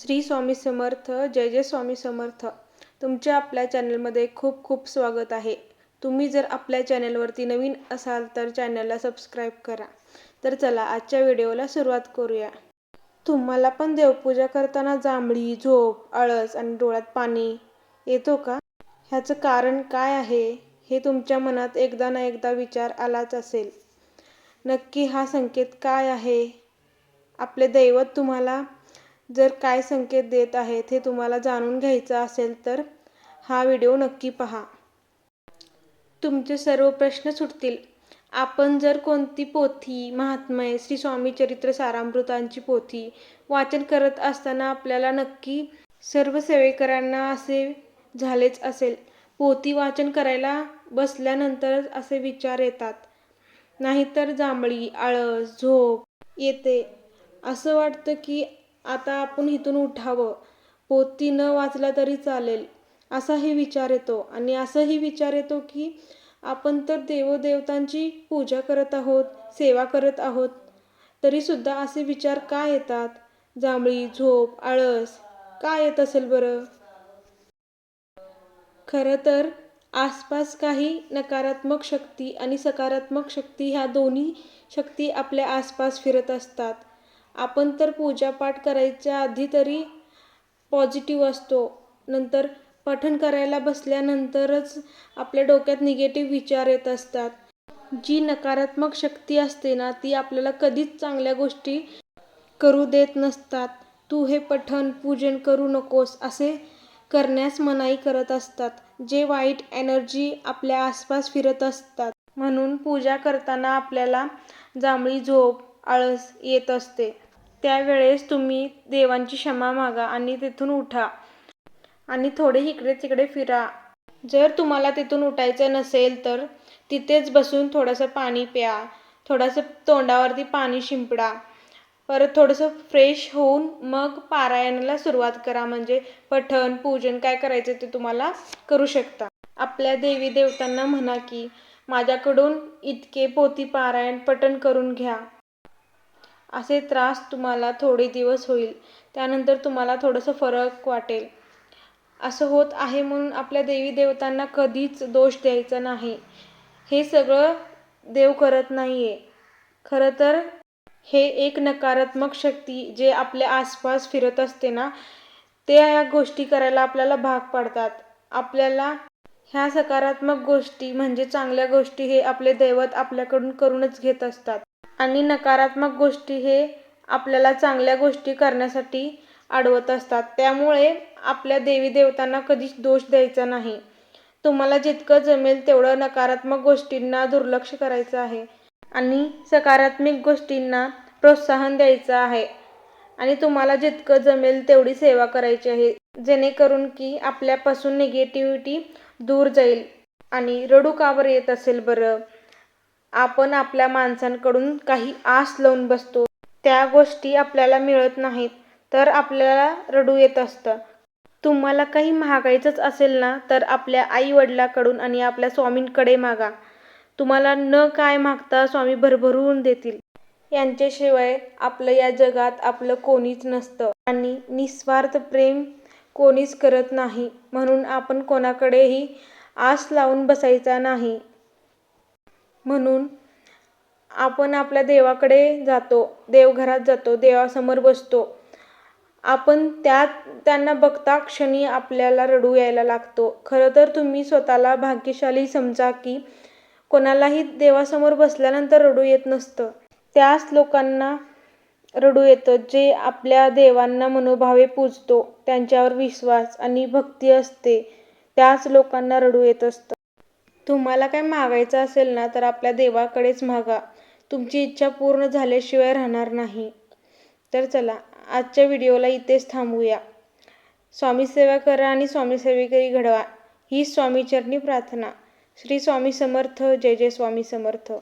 श्री स्वामी समर्थ जय जय स्वामी समर्थ. तुमच्या आपल्या चॅनलमध्ये खूप खूप स्वागत आहे. तुम्ही जर आपल्या चॅनलवरती नवीन असाल तर चॅनलला सबस्क्राईब करा. तर चला आजच्या व्हिडिओला सुरुवात करूया. तुम्हाला पण देवपूजा करताना जांभळी झोप आळस आणि डोळ्यात पाणी येतो का? ह्याचं कारण काय आहे? हे तुमच्या मनात एकदा ना एकदा विचार आलाच असेल. नक्की हा संकेत काय आहे? आपले दैवत तुम्हाला जर काय संकेत देत आहेत हे तुम्हाला जाणून घ्यायचं असेल तर हा व्हिडिओ नक्की पहा. तुमचे सर्व प्रश्न सुटतील. आपण जर कोणती पोथी महात्मय श्री स्वामी चरित्र सारामृतांची पोथी वाचन करत असताना आपल्याला नक्की सर्व सेवेकरांना असे झालेच असेल. पोथी वाचन करायला बसल्यानंतरच असे विचार येतात. नाहीतर जांभळी आळस झोप येते. असं वाटतं की आता आपण इथून उठावं. पोथी न वाचला तरी चालेल. असाही विचार येतो आणि असाही विचार येतो की आपण तर देवदेवतांची पूजा करत आहोत सेवा करत आहोत. तरीसुद्धा असे विचार का येतात? जांभळी झोप आळस का येत असेल बरं? खरं तर आसपास काही नकारात्मक शक्ती आणि सकारात्मक शक्ती ह्या दोन्ही शक्ती आपल्या आसपास फिरत असतात. आपण तर पूजापाठ करायच्या आधी तरी पॉझिटिव्ह असतो. नंतर पठण करायला बसल्यानंतरच आपल्या डोक्यात निगेटिव्ह विचार येत असतात. जी नकारात्मक शक्ती असते ना ती आपल्याला कधीच चांगल्या गोष्टी करू देत नसतात. तू हे पठण पूजन करू नकोस असे करण्यास मनाई करत असतात. जे वाईट एनर्जी आपल्या आसपास फिरत असतात. म्हणून पूजा करताना आपल्याला जांभळी झोप आळस येत असते. त्यावेळेस तुम्ही देवांची क्षमा मागा आणि तिथून उठा. आणि थोडे इकडे तिकडे फिरा. जर तुम्हाला तिथून उठायचं नसेल तर तिथेच बसून थोडंसं पाणी प्या. थोडंसं तोंडावरती पाणी शिंपडा. परत थोडंसं फ्रेश होऊन मग पारायणाला सुरुवात करा. म्हणजे पठण पूजन काय करायचं ते तुम्हाला करू शकता. आपल्या देवी देवतांना म्हणा की माझ्याकडून इतके पोती पारायण पठण करून घ्या. असे त्रास तुम्हाला थोडे दिवस होईल. त्यानंतर तुम्हाला थोडंसं फरक वाटेल. असं होत आहे म्हणून आपल्या देवी देवतांना कधीच दोष द्यायचा नाही. हे सगळं देव करत नाही आहे खरं तर हे एक नकारात्मक शक्ती जे आपल्या आसपास फिरत असते ना ते या गोष्टी करायला आपल्याला भाग पाडतात. आपल्याला ह्या सकारात्मक गोष्टी म्हणजे चांगल्या गोष्टी हे आपले दैवत आपल्याकडून करूनच घेत असतात. आणि नकारात्मक गोष्टी हे आपल्याला चांगल्या गोष्टी करण्यासाठी अडवत असतात. त्यामुळे आपल्या देवी देवतांना कधीच दोष द्यायचा नाही. तुम्हाला जितकं जमेल तेवढं नकारात्मक गोष्टींना दुर्लक्ष करायचं आहे. आणि सकारात्मक गोष्टींना प्रोत्साहन द्यायचं आहे. आणि तुम्हाला जितकं जमेल तेवढी सेवा करायची आहे. जेणेकरून की आपल्यापासून निगेटिव्हिटी दूर जाईल. आणि रडू कावर येत असेल बरं. आपण आपल्या माणसांकडून काही आस लावून बसतो. त्या गोष्टी आपल्याला मिळत नाहीत तर आपल्याला रडू येत असतं. तुम्हाला काही मागायचंच असेल ना तर आपल्या आई वडिलाकडून आणि आपल्या स्वामींकडे मागा. तुम्हाला न काय मागता स्वामी भरभरून देतील. यांच्याशिवाय आपलं या जगात आपलं कोणीच नसतं. आणि निस्वार्थ प्रेम कोणीच करत नाही. म्हणून आपण कोणाकडेही आस लावून बसायचा नाही. म्हणून आपण आपल्या देवाकडे जातो देवघरात जातो देवासमोर बसतो. आपण त्यात त्यांना बघता क्षणी आपल्याला रडू यायला लागतो. खरं तर तुम्ही स्वतःला भाग्यशाली समजा की कोणालाही देवासमोर बसल्यानंतर रडू येत नसतं. त्याच लोकांना रडू येतं जे आपल्या देवांना मनोभावे पूजतो त्यांच्यावर विश्वास आणि भक्ती असते. त्याच लोकांना रडू येत असतं. तुम्हाला काय मागायचं असेल ना तर आपल्या देवाकडेच मागा. तुमची इच्छा पूर्ण झाल्याशिवाय राहणार नाही. तर चला आजच्या व्हिडिओला इथेच थांबूया. स्वामी सेवा करा आणि स्वामी सेवेकरी घडवा. ही स्वामीचरणी प्रार्थना. श्री स्वामी समर्थ जय जय स्वामी समर्थ.